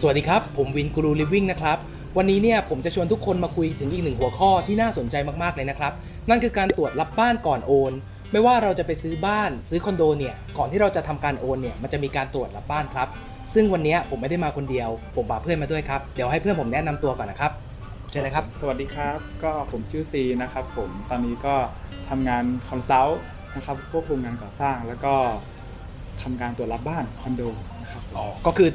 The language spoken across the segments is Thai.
สวัสดีครับ ผมวินกูรูลิฟวิ่งนะครับ วันนี้เนี่ยผมจะชวนทุกคนมาคุยถึงอีกหนึ่งหัวข้อที่น่าสนใจมากๆเลยนะครับ นั่นคือการตรวจรับบ้านก่อนโอน ไม่ว่าเราจะไปซื้อบ้านซื้อคอนโดเนี่ยก่อนที่เราจะทำการโอนเนี่ยมันจะมีการตรวจรับบ้านครับ ซึ่งวันนี้ผมไม่ได้มาคนเดียว ผมพาเพื่อนมาด้วยครับเดี๋ยวให้เพื่อนผมแนะนำตัวก่อนนะครับเชิญเลยครับ สวัสดีครับ ก็ผมชื่อซีนะครับผมตอนนี้ก็ทำงานคอนซัลท์นะครับควบคุมงานก่อสร้างแล้วก็ทำการตรวจรับบ้านคอนโดนะครับก็คือ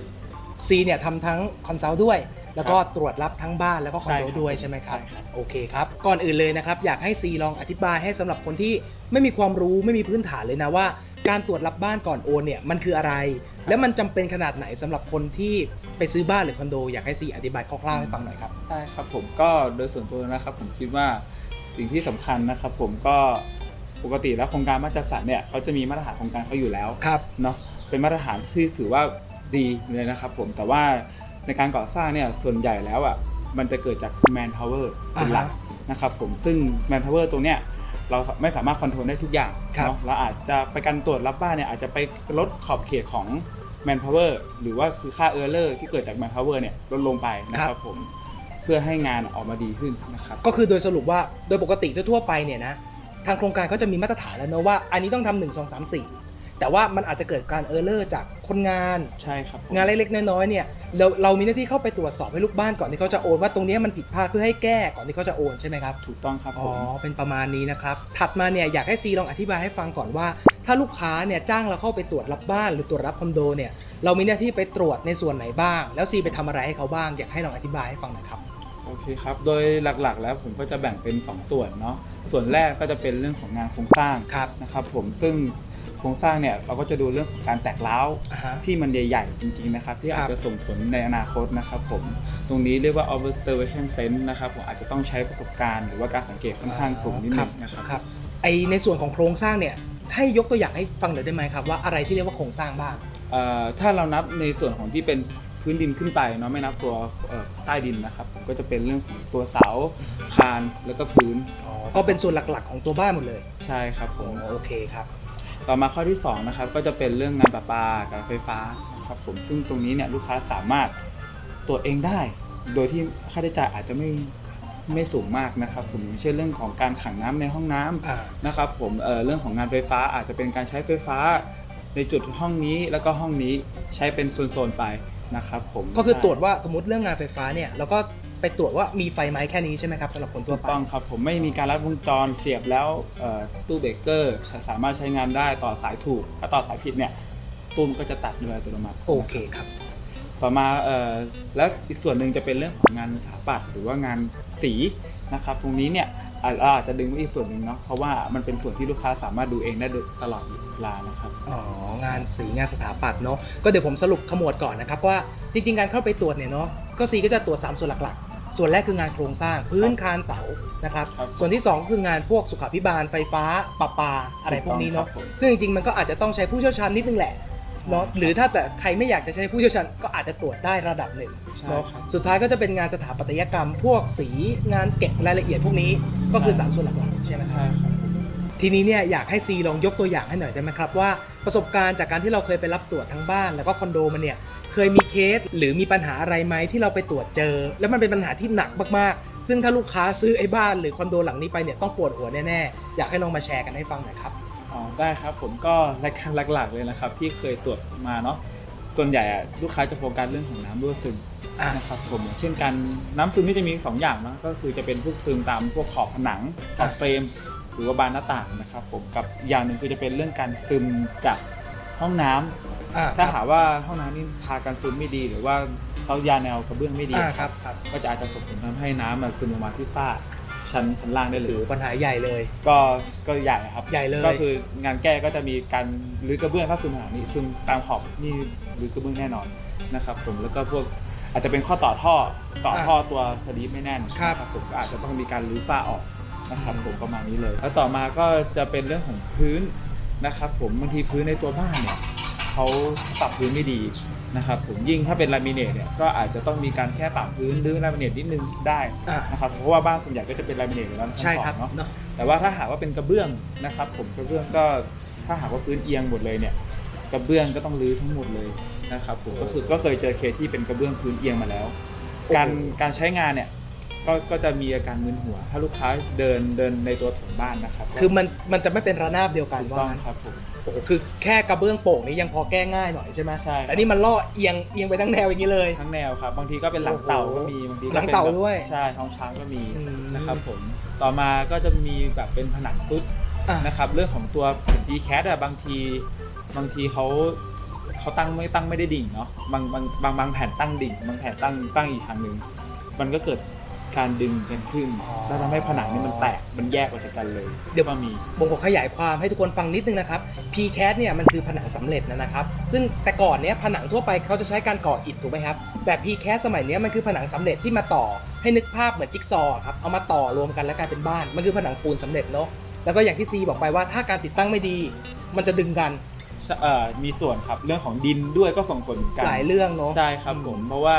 C เนี่ยทำทั้งคอนซัลท์ด้วย แล้วก็ตรวจรับทั้งบ้านแล้วก็คอนโดใช่ครับด้วยใช่ไหมครับใช่ครับ โอเคครับ ก่อนอื่นเลยนะครับ อยากให้ C ลองอธิบายให้สำหรับคนที่ไม่มีความรู้ไม่มีพื้นฐานเลยนะว่า การตรวจรับบ้านก่อนโอนเนี่ยมันคืออะไร และมันจำเป็นขนาดไหนสำหรับคนที่ไปซื้อบ้านหรือคอนโดอยากให้ C อธิบายคร่าวๆให้ฟังหน่อยครับได้ครับผมก็โดยส่วนตัวนะครับ ผมคิดว่าสิ่งที่สำคัญนะครับผมก็ปกติแล้วโครงการมาตรฐานเนี่ยเขาจะมีมาตรฐานโครงการเขาอยู่แล้วครับเนาะเป็นมาตรฐานที่ถือว่า ดีเลยนะครับผมแต่ว่าในการก่อสร้างเนี่ยส่วนใหญ่แล้วอะมันจะเกิดจาก man power เป็นหลักอ่าฮนะครับผมซึ่ง man power ตรงเนี้ยเราไม่สามารถคอนโทรลได้ทุกอย่างครับเนาะเราอาจจะไปการตรวจรับบ้านเนี่ยอาจจะไปลดขอบเขตของ man power หรือว่าคือค่า error ที่เกิดจาก man power เนี่ยลดลงไปนะครับผมเพื่อให้งานออกมาดีขึ้นนะครับก็คือโดยสรุปว่าโดยปกติทั่วๆไปเนี่ยนะทางโครงการก็จะมีมาตรฐานแล้วเนอะว่าอันนี้ต้องทำหนึ่งสองสามสี่ แต่ว่ามันอาจจะเกิดการเออร์เลอร์จากคนงาน ใช่ครับผมงานเล็กๆน้อยๆเนี่ยเราเรามีหน้าที่เข้าไปตรวจสอบให้ลูกบ้านก่อนที่เขาจะโอนว่าตรงเนี้ยมันผิดพลาดเพื่อให้แก้ก่อนที่เขาจะโอนใช่ไหมครับ ถูกต้องครับอ๋ผอ มเป็นประมาณนี้นะครับ ถัดมาเนี่ยอยากให้ซีลองอธิบายให้ฟังก่อนว่า ถ้าลูกค้าเนี่ยจ้างเราเข้าไปตรวจรับบ้านหรือตรวจรับคอนโดเนี่ยเรามีหน้าที่ไปตรวจในส่วนไหนบ้าง แล้วซีไปทำอะไรให้เขาบ้าง อยากให้ลองอธิบายให้ฟังหน่อยครับ โอเคครับ โดยหลักๆ แล้วผมก็จะแบ่งเป็น 2 ส่วนเนาะส่วนแรกก็จะเป็นเรื่องของงานโครงสร้างครับ นะครับผมซึ่ง โครงสร้างเนี่ยเราก็จะดูเรื่องของการแตกร้าวอ่าฮะ ที่มันใหญ่ๆจริงๆนะครับที่ครัอาจบจะส่งผลในอนาคตนะครับผมตรงนี้เรียกว่า observation sense นะครับผมอาจจะต้องใช้ประสบการณ์หรือว่าการสังเกตค่อนข้างสูงนิดนึงนะครับ ครับไอในส่วนของโครงสร้างเนี่ยให้ยกตัวอย่างให้ฟังหน่อยได้ไหมครับว่าอะไรที่เรียกว่าโครงสร้างบ้าง เอ่อถ้าเรานับในส่วนของที่เป็นพื้นดินขึ้นไปเนาะไม่นับตัวเอ่อใต้ดินนะครับผมก็จะเป็นเรื่องของตัวเสาคานแล้วก็พื้นอ๋อก็เป็นส่วนหลักๆของตัวบ้านหมดเลยใช่ครับผมอ๋อโอเคครับ ต่อมาข้อที่2นะครับก็จะเป็นเรื่องงานประปาการไฟฟ้านะครับผมซึ่งตรงนี้เนี่ยลูกค้าสามารถตรวจเองได้ โดยที่ค่าใช้จ่ายอาจจะไม่ไม่สูงมากนะครับผมอย่างเช่นเรื่องของการขังน้ำในห้องน้ำอ่านะครับผมเอ่อเรื่องของงานไฟฟ้าอาจจะเป็นการใช้ไฟฟ้าในจุดห้องนี้แล้วก็ห้องนี้ใช้เป็นโซนๆไปนะครับผมก็คือตรวจว่าสมมติเรื่องงานไฟฟ้าเนี่ยเราก็ ไปตรวจว่ามีไฟไหมแค่นี้ใช่ไหมครับสำหรับคนทั่ถูวกไป ต้องครับผมไม่มีการรัดวงจรเสียบแล้วเอ่อตู้เบรกเกอร์สามารถใช้งานได้ต่อสายถูกถ้าต่อสายผิดเนี่ยตู้มันก็จะตัดโดยอัตโนมัติโอเคครับ ต่อมาเอ่อแล้วอีกส่วนหนึ่งจะเป็นเรื่องของงานสถาปัตย์หรือว่างานสีนะครับ ตรงนี้เนี่ยอะเราอาจจะดึงไว้อีกส่วนหนึ่งเนาะเพราะว่ามันเป็นส่วนที่ลูกค้าสามารถดูเองได้ตลอดเวลานะครับ อ๋องานสีงานสถาปัตย์เนาะก็เดี๋ยวผมสรุปขมวดก่อนนะครับว่าจริงๆ การเข้าไปตรวจเนี่ยเนาะก็สีก็จะตรวจ3ส่วนหลักๆ ส่วนแรกคืองานโครงสร้างพื้นคานเสานะครับ ครับส่วนที่ 2 คืองานพวกสุขาภิบาลไฟฟ้าประปาอะไรพวกนี้เนาะถูกต้องครับผม ซึ่งจริงๆมันก็อาจจะต้องใช้ผู้เชี่ยวชาญนิดนึงแหละเนาะหรือถ้าแต่ใครไม่อยากจะใช้ผู้เชี่ยวชาญก็อาจจะตรวจได้ระดับหนึ่งใช่เนาะครับ สุดท้ายก็จะเป็นงานสถาปัตยกรรม พวกสีงานเก็บรายละเอียดพวกนี้ก็คือสามส่วนหลักๆใช่ไหมครับ ใช่ครับ ทีนี้เนี่ยอยากให้ซีลองยกตัวอย่างให้หน่อยได้ไหมครับว่าประสบการณ์จากการที่เราเคยไปรับตรวจทั้งบ้านแล้วก็คอนโดมาเนี่ยเคยมีเคสหรือมีปัญหาอะไรไหมที่เราไปตรวจเจอ แล้วมันเป็นปัญหาที่หนักมากๆ ซึ่งถ้าลูกค้าซื้อไอ้บ้านหรือคอนโดหลังนี้ไปเนี่ยต้องปวดหัวแน่ๆอยากให้ลองมาแชร์กันให้ฟังหน่อยครับอ๋อได้ครับผมก็รายการหลักๆเลยนะครับ ที่เคยตรวจมาเนาะส่วนใหญ่อะลูกค้าจะโฟกัสเรื่องของน้ำรั่วซึมอะนะครับผมอย่างเช่นการน้ำซึมที่จะมีสองอย่างเนาะก็คือจะเป็นพวกซึมตามพวกขอบผนังขอบเฟรม หรือว่าบานหน้าต่างนะครับผมกับอีกอย่างหนึ่งคือจะเป็นเรื่องการซึมจากห้องน้ำอ่าถ้าหากว่าห้องน้ำนี่ทากันซึมไม่ดี หรือว่าเขายาแนวกระเบื้องไม่ดีอ่าครับครับก็จะอาจจะส่งผลทำให้น้ำมันซึมลงมาที่ฝ้าชั้นชั้นล่างได้หเลรือยปัญหาใหญ่เลย ก็ก็ใหญ่ครับใหญ่เลย ก็คืองานแก้ก็จะมีการรื้อกระเบื้องถ้าซึมขนาดนี้ซึมตามขอบนี่รื้อกระเบื้องแน่นอนนะครับผมแล้วก็พวกอาจจะเป็นข้อต่อท่อต่อท่อตัวสลีปไม่แน่นครับ นะผมก็อาจจะต้องมีการรื้อฝ้าออก นะครับผมประมาณนี้เลย แล้วต่อมาก็จะเป็นเรื่องของพื้นนะครับผมบางทีพื้นในตัวบ้านเนี่ยเขาปรับพื้นไม่ดีนะครับผมยิ่งถ้าเป็นลามิเนตเนี่ยก็อาจจะต้องมีการแค่ปรับพื้นหรือลามิเนตนิดนึงได้อ่า นะครับเพราะว่าบ้านส่วนใหญ่ก็จะเป็นลามิเนตอยู่แล้วทั้งใช่สองครับเนาะ เนาะ แต่ว่าถ้าหากว่าเป็นกระเบื้องนะครับ ผมกระเบื้องก็ถ้าหากว่าพื้นเอียงหมดเลยเนี่ยกระเบื้องก็ต้องรื้อทั้งหมดเลยนะครับผมก็คือก็เคยเจอเคสที่เป็นกระเบื้องพื้นเอียงมาแล้ว การการใช้งานเนี่ย ก็ก็จะมีอาการมึนหัว ถ้าลูกค้าเดินเดินในตัวถงบ้านนะครับคือมันมันจะไม่เป็นระนาบเดียวกันถูกว่าต้องงั้นครับผม โอ้โหคือแค่กระเบื้องโป่งนี้ยังพอแก้ง่ายหน่อยใช่ไหมใช่ครับแต่นี่มันล่อเอียงเอียงไปทั้งแนวอย่างนี้เลย ทั้งแนวครับบางทีก็เป็นหลังเต่าก็มีบางทีก็หลังเป็นเต่าแบบด้วยใช่ท้องช้างก็มีอืม นะครับผมต่อมาก็จะมีแบบเป็นผนังซุดอะ นะครับเรื่องของตัวแผ่นดีแคสอะบางทีบางทีเขาเขาตั้งไม่ตั้งไม่ได้ดิ่งเนาะบางบางบางบางแผ่นตั้งดิ่งบางแผ่นตั้งตั้งอีกทางหนึ่งมันก็เกิด การดึงกันขึ้น แล้วทำให้ผนังนี่มันแตกมันแยกออกจากกันเลย เดี๋ยวก็มีผมขอขยายความให้ทุกคนฟังนิดนึงนะครับ PCAT เนี่ยมันคือผนังสำเร็จนะครับ ซึ่งแต่ก่อนเนี้ยผนังทั่วไปเขาจะใช้การก่ออิฐถูกไหมครับ แต่ PCAT สมัยเนี้ยมันคือผนังสำเร็จที่มาต่อ ให้นึกภาพเหมือนจิ๊กซอว์ครับ เอามาต่อรวมกันแล้วกลายเป็นบ้าน มันคือผนังปูนสำเร็จเนาะ แล้วก็อย่างที่ซีบอกไปว่าถ้าการติดตั้งไม่ดี มันจะดึงกันเอ่อมีส่วนครับเรื่องของดินด้วยก็ส่งผลเหมือนกันหลายเรื่องเนาะใช่ครับผมเพราะว่า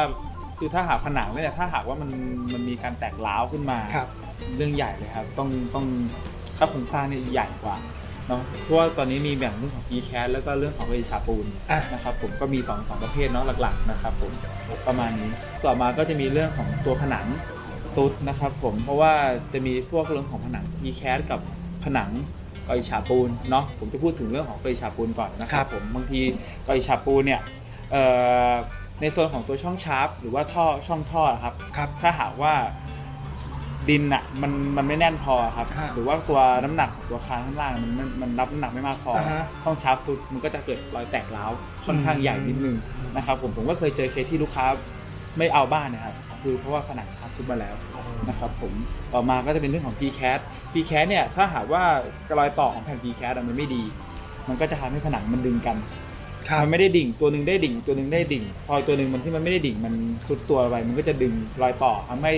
คือถ้าหากผนังเนี่ยถ้าหากว่ามันมันมีการแตกร้าวขึ้นมาครับ เรื่องใหญ่เลยครับ ต้องต้องค่าโครงสร้างนี่ใหญ่กว่าเนาะเพราะว่าตอนนี้มีแบ่งเรื่องของ e c a s แล้วก็เรื่องของเอชาปูนอะ นะครับผมก็มี2องสองประเภทเนาะหลักๆนะครับผมประมาณนี้ต่อมาก็จะมีเรื่องของตัวผนังซุดนะครับผมเพราะว่าจะมีพวกเรื่องของผนัง e c a s กับผนังกออิชาปูนเนาะผมจะพูดถึงเรื่องของกออิชาปูนก่อนนะคครัรับบผมบางทีกออิชาปูนเนี่ยเอ่อ ในโซนของตัวช่องชาร์ปหรือว่าท่อช่องท่อครับครับ ถ้าหากว่าดินอะมันมันไม่แน่นพอครับฮะหรือว่าตัวน้ำหนักของตัวคานข้างล่างมันมันมันรับน้ำหนักไม่มากพออ่าฮะห้องชาร์ปซุดมันก็จะเกิดรอยแตกร้าวค่อนข้างใหญ่นิดนึงนะครับผมผมก็เคยเจอเคสที่ลูกค้าไม่เอาบ้านนะครับคือเพราะว่าผนังชาร์ปซุดมาแล้ว นะครับผมต่อมาก็จะเป็นเรื่องของ p c a t p c a t เนี่ยถ้าหากว่ารอยต่อของแผ่น p c a t มันไม่ดี มันก็จะทำให้ผนังมันดึงกันครับ มันไม่ได้ดิ่งตัวหนึ่งได้ดิ่ง ตัวหนึ่งได้ดิ่ง พอตัวหนึ่งมันที่มันไม่ได้ดิ่งมันสุดตัวไปมันก็จะดึงรอยต่อทำให้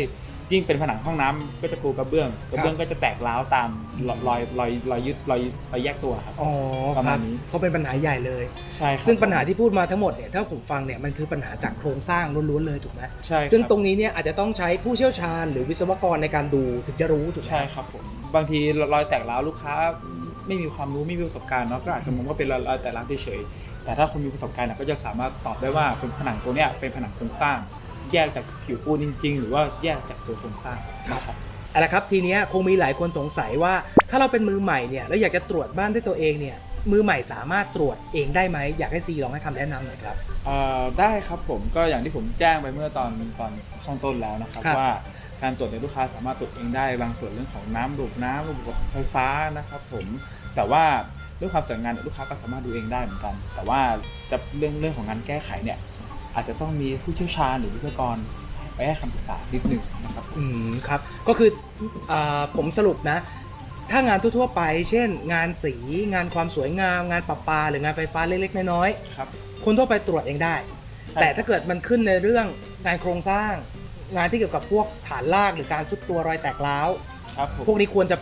ยิ่งเป็นผนังห้องน้ำก็จะปูกระเบื้องกระเบื้องก็จะแตกร้าวตามรอยรอยรอยรอยยึดรอยรอยแยกตัวครับอ๋อประคมารัณบนี้ก็เป็นปัญหาใหญ่เลยใช่ครับซึ่งปัญหาที่พูดมาทั้งหมดเนี่ยถ้าผมฟังเนี่ยมันคือปัญหาจากโครงสร้างล้วนๆเลยถูกไหมใช่ครับซึ่งตรงนี้เนี่ยอาจจะต้องใช้ผู้เชี่ยวชาญ หรือวิศวกรในการดูถึงจะรู้ถูกไหมใช่ครับผมบางทีรอยแตกร้าวลูกค้า ไม่มีความรู้ไม่มีประสบการณ์เนาะก็อาจจะมองว่าเป็นรอยแตกร้าวเฉยๆแต่ถ้าคนมีประสบการณ์เนี่ยก็จะสามารถตอบได้ว่าเป็นผนังตัวเนี้ยเป็นผนังโครงสร้าง แยกจากผิวปูนจริง ๆ หรือว่าแยกจากตัวโครงสร้างนะครับเอาละครับทีเนี้ยคงมีหลายคนสงสัยว่า ถ้าเราเป็นมือใหม่เนี่ยแล้วอยากจะตรวจบ้านด้วยตัวเองเนี่ยมือใหม่สามารถตรวจเองได้ไหมอยากให้ซีลองให้คำแนะนำหน่อยครับเอ่อได้ครับผมก็อย่างที่ผมแจ้งไปเมื่อตอนตอนช่องต้นแล้วนะครับครับว่า การตรวจในยลูกค้าสามารถตรวจเองได้บางส่วนเรื่องของน้ำระบบน้ำระบบไฟฟ้านะครับผมแต่ว่าเรื่องความสวยงามเนี่ยลูกค้าก็สามารถดูเองได้เหมือนกัน แต่ว่าจะเรื่องเรื่องของการแก้ไขเนี่ย อาจจะต้องมีผู้เชี่ยวชาญหรือวิศวกรไปให้คำปรึกษานิดหนึ่งนะครับผมอืมครับ ก็คืออาผมสรุปนะ ถ้างานทั่วๆไป เช่น งานสีงานความสวยงาม งานประปา หรืองานไฟฟ้าเล็กๆน้อยครับๆคนทั่วไปตรวจเองได้ใช่แต่ถ้าเกิดมันขึ้นในเรื่องงานโครงสร้าง งานที่เกี่ยวกับพวกฐานรากหรือการซุดตัวรอยแตกร้าวครับผมพวกนี้ควรจะ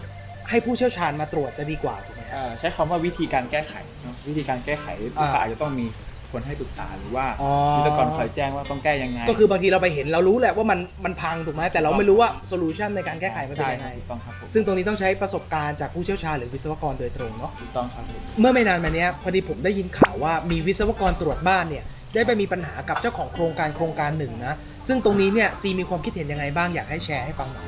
ให้ผู้เชี่ยวชาญมาตรวจจะดีกว่าถูกไหมครับเอ่อใช้คำว่าวิธีการแก้ไขเนอะวิธีการแก้ไขลูกค้าอาจจะต้องมีคนให้ปรึกษาหรือว่าอ๋อวิศวกรคอยแจ้งว่าต้องแก้ยังไงก็คือบางทีเราไปเห็นเรารู้แหละว่ามันมันพังถูกไหมแต่เราไม่รู้ว่าโซลูชันในการแก้ไขมันเป็นใช่ยังคไงรับถูกต้องครับผมซึ่งตรงนี้ต้องใช้ประสบการณ์จากผู้เชี่ยวชาญหรือวิศวกรโดยตรงเนาะ ถูกต้องครับผม เมื่อไม่นานมาเนี้ยพอดีผมได้ยินข่าวว่ามีวิศวกรตรวจบ้านเนี่ย ได้ไปมีปัญหากับเจ้าของโครงการโครงการหนึ่งนะ ซึ่งตรงนี้เนี่ยซีมีความคิดเห็นยังไงบ้างอยากให้แชร์ให้ฟังหน่อย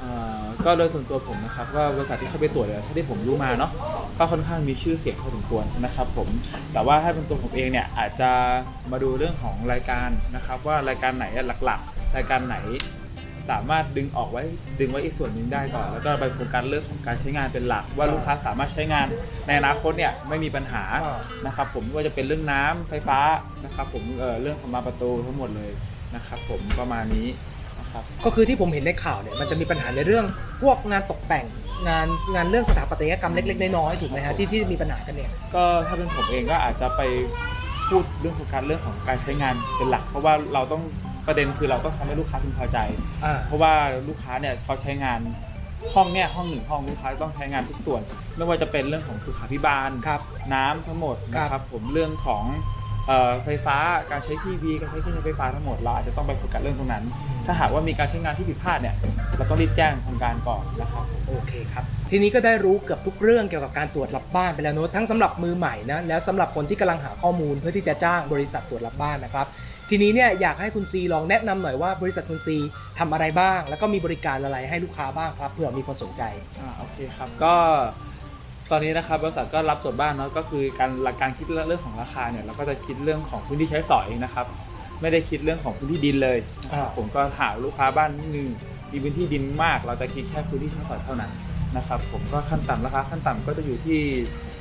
เอ่อก็โดยส่วนตัวผมนะครับว่าบริษัทที่เข้าไปตรวจเนี่ยที่ผมรู้มาเนาะก็ค่อนข้างมีชื่อเสียงพอสมควรนะครับผมแต่ว่าถ้าเป็นตัวผมเองเนี่ยอาจจะมาดูเรื่องของรายการนะครับว่ารายการไหนหลักๆ รายการไหน สามารถดึงออกไว้ดึงไว้อีกส่วนหนึ่งได้ก่อน แล้วก็ไปโฟกัสเรื่องของการใช้งานเป็นหลัก ว่าลูกค้าสามารถใช้งานในอนาคตเนี่ยไม่มีปัญหาอ่านะครับผมไม่ว่าจะเป็นเรื่องน้ำไฟฟ้านะครับผมเอ่อเรื่องของบานประตูทั้งหมดเลยนะครับผมประมาณนี้นะครับก็คือที่ผมเห็นในข่าวเนี่ยมันจะมีปัญหาในเรื่องพวกงานตกแต่งงานงานเรื่องสถาปัตยกรรมเล็กๆน้อยๆถูกไหมฮะที่ที่มีปัญหากันเนี่ยก็ถ้าเป็นผมเองก็อาจจะไปพูดเรื่องของการเรื่องของการใช้งานเป็นหลัก เพราะว่าเราต้อง ประเด็นคือเราต้องทำให้ลูกค้าพึงพอใจ อ่า เพราะว่าลูกค้าเนี่ยเขาใช้งานห้องเนี่ยห้องหนึ่งห้องลูกค้าต้องใช้งานทุกส่วน ไม่ว่าจะเป็นเรื่องของสุขาภิบาล ครับ น้ำทั้งหมดนะคครัรับบผมเรื่องของเอ่อ ไฟฟ้าการใช้ทีวีการใช้เครื่องใช้ไฟฟ้าทั้งหมดเราอาจจะต้องไปโฟกัสเรื่องตรงนั้น ถ้าหากว่ามีการใช้งานที่ผิดพลาดเนี่ยเราต้องรีบแจ้งทางการก่อนนะครับผมโอเคครับทีนี้ก็ได้รู้เกือบทุกเรื่องเกี่ยวกับการตรวจรับบ้านไปแล้วเนอะทั้งสำหรับมือใหม่นะแล้วสำหรับคนที่กำลังหาข้อมูลเพื่อที่จะจ้างบริษัทตรวจรับบ้านนะครับทีนี้เนี่ยอยากให้คุณซีลองแนะนำหน่อยว่าบริษัทคุณซีทำอะไรบ้าง แล้วก็มีบริการอะไรให้ลูกค้าบ้างครับเผื่อมีคนสนใจอ่าโอเคครับก็ ตอนนี้นะครับบริษัทก็รับตรวจบ้านเนาะก็คือการหลักการคิดเรื่องของราคาเนี่ยเราก็จะคิดเรื่องของพื้นที่ใช้สอยนะครับ ไม่ได้คิดเรื่องของพื้นที่ดินเลยนะครับอ่าผมก็หาลูกค้าบ้านนิดนึงมีพื้นที่ดินมาก เราจะคิดแค่พื้นที่ใช้สอยเท่านั้นนะครับ ผมก็ขั้นต่ำราคาขั้นต่ำก็จะอยู่ที่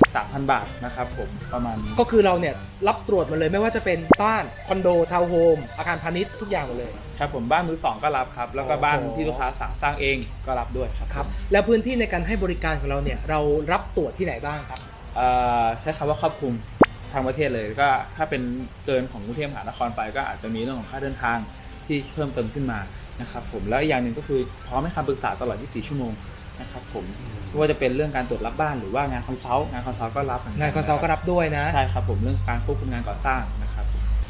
3,000 บาทนะครับผมประมาณนี้ก็คือเราเนี่ยรับตรวจมาเลยไม่ว่าจะเป็นบ้านคอนโดทาวน์โฮมอาคารพาณิชย์ทุกอย่างหมดเลย ครับผมบ้านมือสองก็รับครับ แล้วก็บ้านโอ้โหที่ลูกค้าสั่งสร้างเองก็รับด้วยครับครับ แล้วพื้นที่ในการให้บริการของเราเนี่ยเรารับตรวจที่ไหนบ้างครับ เอ่อใช้คำว่าครอบคลุมทางประเทศเลยก็ถ้าเป็นเกินของกรุงเทพมหานครไปก็อาจจะมีเรื่องของค่าเดินทางที่เพิ่มเติมขึ้นมานะครับผมแล้วอีกอย่างหนึ่งก็คือพร้อมให้คำปรึกษาตลอด 24 ชั่วโมง นะครับผมไม่ว่าจะเป็นเรื่องการตรวจรับบ้านหรือว่างานคอนซัลท์งานคอนซัลท์ก็รับเหมือนกังานคอนซัลท์ก็รับด้วยนะใช่ครับผมเรื่องการควบคุมงานก่อสร้างนะครับ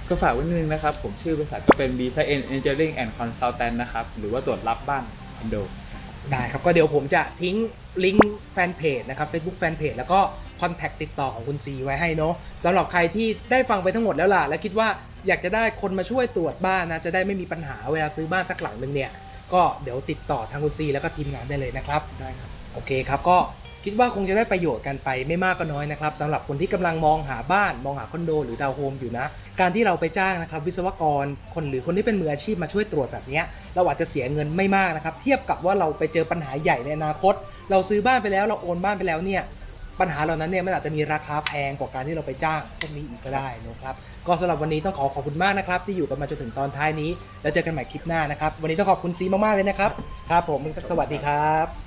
ก็ฝากไว้นิดนึงนะครับ ผมชื่อบริษัทก็เป็น b s i Engineering and Consultant นะครับหรือว่าตรวจรับบ้านคอนโดได้ครับ ก็เดี๋ยวผมจะทิ้งลิงก์แฟนเพจนะครับ Facebook แฟนเพจแล้วก็คอนแทคติดต่อของคุณซีไว้ให้เนาะสำหรับใครที่ได้ฟังไปทั้งหมดแล้วล่ะ และคิดว่าอยากจะได้คนมาช่วยตรวจบ้านนะ จะได้ไม่มีปัญหาเวลาซื้อบ้านสักหลังหนึ่งเนี่ย ก็เดี๋ยวติดต่อทางคุณซีแล้วก็ทีมงานได้เลยนะครับ ได้ครับ โอเคครับก็คิดว่าคงจะได้ประโยชน์กันไปไม่มากก็น้อยนะครับสำหรับคนที่กำลังมองหาบ้านมองหาคอนโด หรือดาวน์โฮมอยู่นะ การที่เราไปจ้างนะครับวิศวกรคนหรือคนที่เป็นมืออาชีพมาช่วยตรวจแบบเนี้ยเราอาจจะเสียเงินไม่มากนะครับ เทียบกับว่าเราไปเจอปัญหาใหญ่ในอนาคต เราซื้อบ้านไปแล้วเราโอนบ้านไปแล้วเนี่ย ปัญหาเหล่านั้นเนี่ยมันอาจจะมีราคาแพงกว่าการที่เราไปจ้างพวกนี้อีกก็ได้นะครับก็สำหรับวันนี้ต้องขอขอบคุณมากนะครับ ที่อยู่กันมาจนถึงตอนท้ายนี้ แล้วเจอกันใหม่คลิปหน้านะครับ วันนี้ต้องขอบคุณซีมากๆเลยนะครับครับผมสวัสดีครับ